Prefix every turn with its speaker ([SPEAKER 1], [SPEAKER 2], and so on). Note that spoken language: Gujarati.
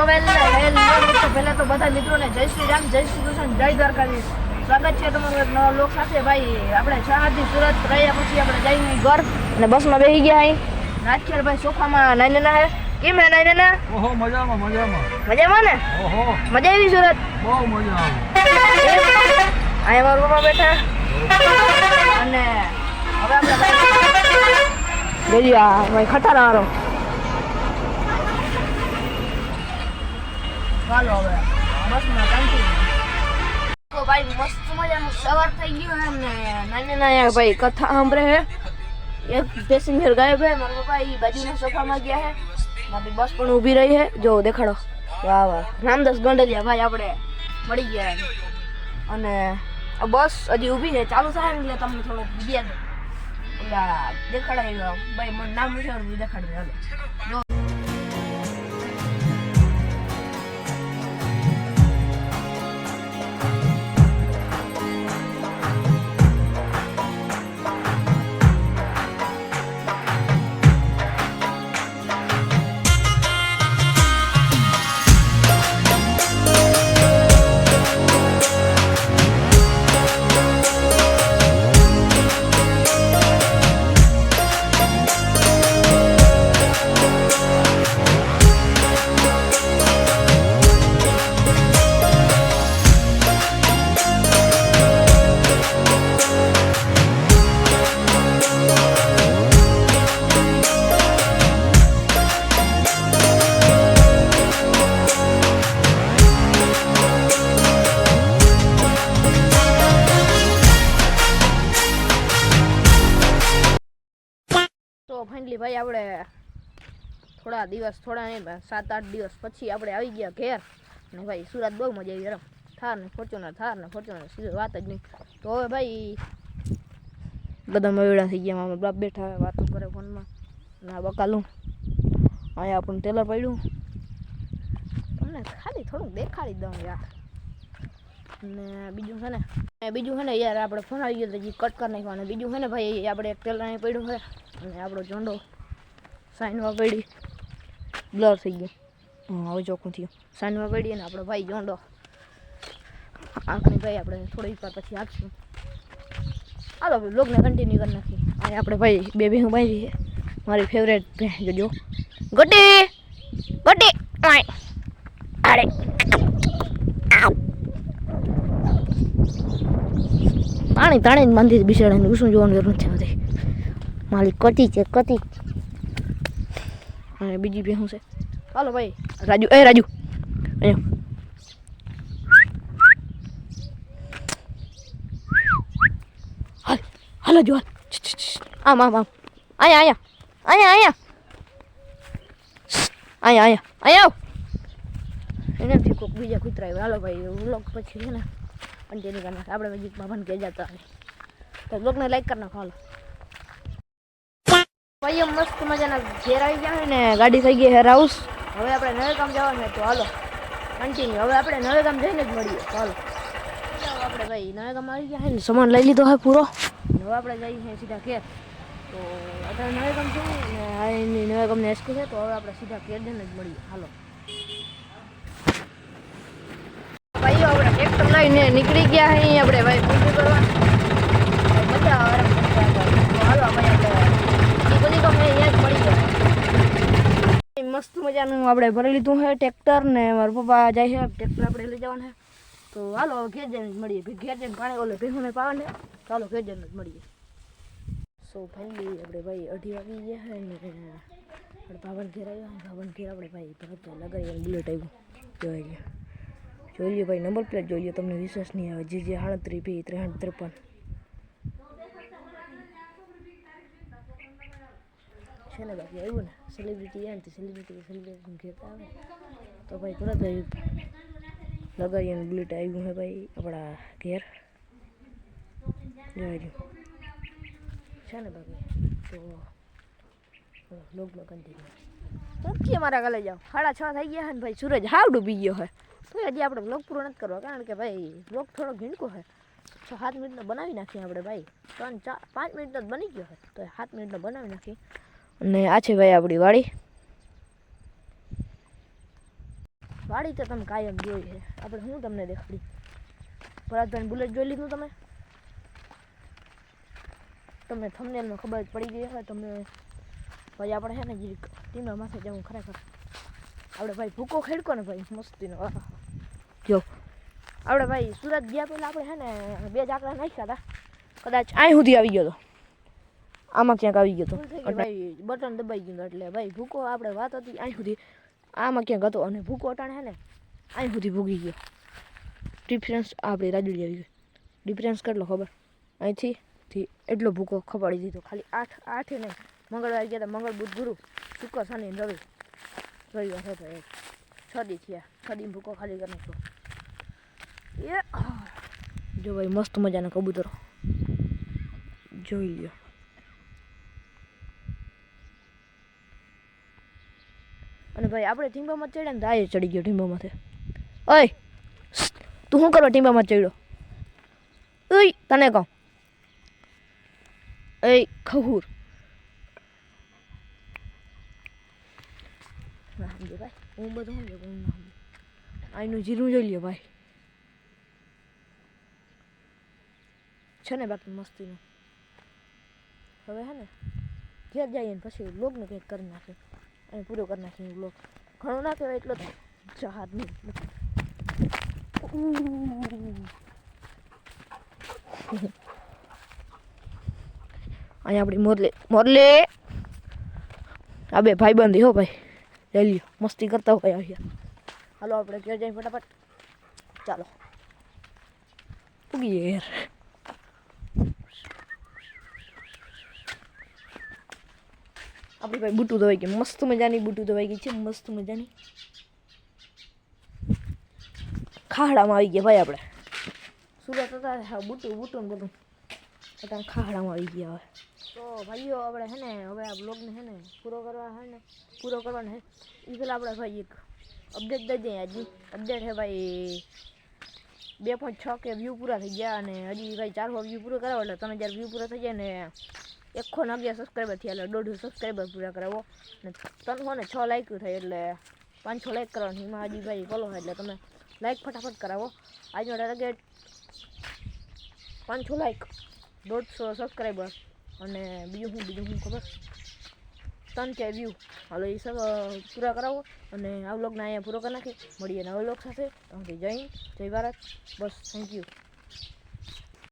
[SPEAKER 1] તો પહેલા તો બધા મિત્રોને જય શ્રી રામ જય શ્રી કૃષ્ણ જય દ્વારકાધીશ. સ્વાગત છે તમારું એક નવા લોક સાથે. ભાઈ આપણે શાહથી સુરત રહ્યા પછી આપણે જઈને ઘર અને બસમાં બેસી ગયા અહીં. રાજખેર ભાઈ સોફામાં નાઈ નાના હે. કેમ હે નાઈ નાના
[SPEAKER 2] ઓહો મજામાં મજામાં.
[SPEAKER 1] મજામાં ને?
[SPEAKER 2] ઓહો.
[SPEAKER 1] મજા આવી સુરત?
[SPEAKER 2] બહુ મજા આવી
[SPEAKER 1] મારા પપ્પા બેઠા. અને હવે આપણે ભાઈ આ ભાઈ ખટારા વાળો ચાલો હવે. બસમાં કન્ટિન્યુ તો ભાઈ, મસ્ત મજાનું સવાર થઈ ગયું હે ને નાની નાની ભાઈ કથા સાંભળે હે એક પેસેન્જર ગાયબ હે મારા પપ્પા એ બાજુના સોફામાં ગયા હે મારી બસ પણ ઊભી રહી હે જો, દેખાડો. વાહ વાહ. રામદાસ ગંડલિયા, ભાઈ, આપણે મળી ગયા એમ. અને આ બસ હજી ઊભી છે. ચાલુ થાય ને એટલે તમને થોડો વીડિયો ઓલા દેખાડાય ભાઈ, મને નામ વિચારું દેખાડજો, હાલો. જો ફાઇનલી ભાઈ આપણે થોડા દિવસ, થોડા નહીં સાત આઠ દિવસ પછી આપણે આવી ગયા ઘેર. અને ભાઈ સુરત બહુ મજા આવી યાર થાર ને ફોર્ચ્યુનર થાર ને ફોર્ચ્યુનર સીધું વાત જ નહીં. તો હવે ભાઈ બધા મવેડા થઈ ગયા, મામા બાપ બેઠા વાતો કરે ફોનમાં. આ બકાલું. અહીંયા આપણને ટેલર પડ્યું. તમને ખાલી થોડુંક દેખાડી દઉં યાર. ને બીજું છે ને બીજું છે ને યાર, આપણે ફોન આવી ગયો તો હજી કટ કરી નાખવાનું. બીજું છે ને ભાઈ, આપણે એક ટેલર અહીં પડ્યું છે. અને આપણો ચોંડો સાઈનમાં પડી બ્લર થઈ ગયો. હવે ચોખ્ખું થયું. સાઈનમાં પડી અને આપણો ભાઈ ચોંડો આપણે ભાઈ આપણે થોડીક વાર પછી આપશું હાલો ભાઈ બ્લોગને કન્ટિન્યુ કરી નાખીએ. અને આપણે ભાઈ બે ભેહું બાંધી છે. મારી ફેવરેટ જોજો ગોટી ગોટી અરે પાણી પાણી જ બાંધી બિસાડાને શું જોવાનું જરૂર છે બધી મારી કટી છે કટી અને બીજી શું છે. હાલો ભાઈ, રાજુ, એ રાજુ. અહીંયા. હાલ જો. આમ આમ આમ. અહીંયા અહીંયા. અહીંયા અહીંયા. અહીંયા અહીંયા. આવ. એનાથી કોઈક બીજા કૂતરા આવ્યા હાલો ભાઈ, વ્લોગ પછી છે ને કન્ટિન્યુ કરી નાખે આપણે હજી બાબાને કહે જતા તો બ્લોગને લાઈક કરી નાખો, હાલો. ભાઈ મસ્ત મજાના ઘેર આવી ગયા છે ને, ગાડી થઈ ગઈ હેર હાઉસ હવે આપણે નવે ગામ જવાનું છે તો હાલો કન્ટિન્યુ હવે આપણે નવે ગામ જઈને જ મળીએ. ચાલો આપણે ભાઈ નવે ગામ આવી ગયા છે ને, સામાન લઈ લીધો હોય પૂરો. હવે આપણે જઈએ છીએ સીધા ઘેર. તો અત્યારે નવે ગામ છે ને હા એની નવે ગામને સ્કૂલ છે, તો હવે આપણે સીધા ઘેર જઈને જ મળીએ. હાલો. ભાઈઓ, આપણે ટ્રેક્ટર લઈને નીકળી ગયા અહીં આપણે ભાઈ પૂછું કરવા. કરતા હતા. હાલો, આપણે મસ્ત મજાનું આપણે ભરી લીધું છે ટ્રેક્ટર ને મારા પપ્પા જાય છે ટ્રેક્ટર આપણે લઈ જવાનું છે તો હવે ઘેર જઈને મળીએ. ઘેર જઈને પાણી ઓલે ભેહુને પાવાને. ચાલો, ઘેર જઈને મળીએ. સો ફાઇનલી આપણે ભાઈ અઢી વાગી ગયા છે ને. આપણે ભાવન ઘેર આવ્યા ભાવન ઘેર આપણે ભાઈ ભરત લગાવી બુલેટ આવ્યું જોઈ લે જોઈ લ્યો ભાઈ નંબર પ્લેટ જોઈ લ્યો, તમને વિશ્વાસ નહીં આવે. જે જે સાડત્રીસ બી ત્રેસઠ ત્રેપન. છે ને બાકી આવ્યું ને સેલિબ્રિટી તો સેલિબ્રિટી સેલિબ્રિટી ઘેરતા આવે. તો ભાઈ તુરંત અને બુલેટ આવ્યું છે ભાઈ આપણા ઘેર. જોઈ છે ને બાકી? તો લોકમાં કન્ટિન્યુ મૂકીએ મારા કાલે જાઓ. સાડા છ થઈ ગયા હે ને ભાઈ, સૂરજ હાવ ડૂબી ગયો હે. તો હજી આપણે બ્લોગ પૂરો નથી કરવો, કારણ કે ભાઈ બ્લોગ થોડો ઘીણકો છે છ સાત મિનિટનો બનાવી નાખીએ આપણે ભાઈ. ત્રણ ચાર, પાંચ મિનિટનો જ બની ગયો હોય તો સાત મિનિટનો બનાવી નાખીએ. અને આ છે ભાઈ આપણી વાડી. વાડી તો તમે કાયમ જોઈ છે. આપણે હું તમને દેખાડી? ભરતભાઈ બુલેટ જોઈ લીધું તમે? તમને એમને ખબર પડી ગઈ હવે તમને ભાઈ આપણે છે ને જીરીક ટીમા માથે જવું ખરેખર. આપણે ભાઈ ભૂકો ખેડકો ને ભાઈ, મસ્તીનો. જો આપણે ભાઈ સુરત ગયા પહેલાં આપણે છે ને બે જાકડા નાખ્યા હતા. કદાચ અહીં સુધી આવી ગયો હતો આમાં ક્યાંક આવી ગયો હતો ભાઈ બટન દબાઈ ગયું એટલે ભાઈ ભૂકો આપણે વાત હતી અહીં સુધી આમાં ક્યાંક હતો અને ભૂકો અટાણે હે ને અહીં સુધી ભૂગી ગયો. ડિફરન્સ આપણે રાજુડી આવી ગઈ. ડિફરન્સ કેટલો ખબર? અહીંથી થી એટલો ભૂકો ખપાડી દીધો. ખાલી આઠ આઠે નહીં. મંગળવાર ગયા હતા મંગળ બુધ ગુરુ શુક્ર શનિ રવિ. રવિવાર હતો એક છ દી થયા. છ દી ભૂકો ખાલી કરી નાખ્યો. એ. જો ભાઈ મસ્ત મજાના કબૂતરો. જોઈ લ્યો. અને ભાઈ, આપણે ટીંબામાં ચડ્યા ને આ ચડી ગયો ટીંબામાંથી. ઓય, તું શું કરવા ટીંબામાં ચડ્યો? ઓય, તને કહું. એ ખહુર. સમજે ભાઈ, હું બધું સમજુ હું આનું જીરું જોઈ લ્યો ભાઈ. છે ને બાકી મસ્તીનું. હવે હે ને, ઘેર જઈએ પછી લોગને કંઈક કરી નાખે અને પૂરો કરી નાખીએ બ્લોક ઘણો ના કહેવાય એટલો તો જહાજ નહીં. અહીંયા આપણી મોરલે મોરલે. આ બે ભાઈબંધી હો ભાઈ. લઈ લ્યો. મસ્તી કરતા હોય અહીંયા. હાલો, આપણે ઘેર જઈએ ફટાફટ. ચાલો. ઉગી યાર આપણી ભાઈ બુટું ધોવાઈ ગઈ મસ્ત મજાની બુટું ધોવાઈ ગઈ છે, મસ્ત મજાની. ખાડામાં આવી ગયા ભાઈ આપણે. સુરત હતા? હા, બુટું બુટું બધું. અત્યારે ખાડામાં આવી ગયા હવે. તો ભાઈઓ, આપણે હે ને, હવે આ બ્લોગને હે ને પૂરો કરવા હે ને, પૂરો કરવાનો હે. એ પહેલાં આપણે ભાઈ એક અપડેટ દઈ દઈએ હજી. અપડેટ હે ભાઈ બે પોઈન્ટ છ કે વ્યૂ પૂરા થઈ ગયા અને હજી ભાઈ ચારસો વ્યૂ પૂરો કરાવો એટલે ત્રણ હજાર વ્યૂ પૂરા થઈ જાય ને એકસો ને અગિયાર સબસ્ક્રાઈબર થયા એટલે દોઢસો સબસ્ક્રાઈબર પૂરા કરાવો. ને ત્રણસો ને છ લાઈક થાય એટલે પાંચસો લાઈક કરવાનું એમાં હાજીભાઈ ફોલો એટલે તમે લાઈક ફટાફટ કરાવો. આજનો ટાર્ગેટ પાંચસો લાઈક દોઢસો સબસ્ક્રાઈબર અને બીજું શું બીજું શું ખબર? ત્રણ કે વ્યૂ હાલો એ સબ પૂરા કરાવો અને આ વ્લોગને અહીંયા પૂરો કરી નાખી મળીએ નવા વ્લોગ સાથે. જય જય ભારત. બસ થેન્ક યુ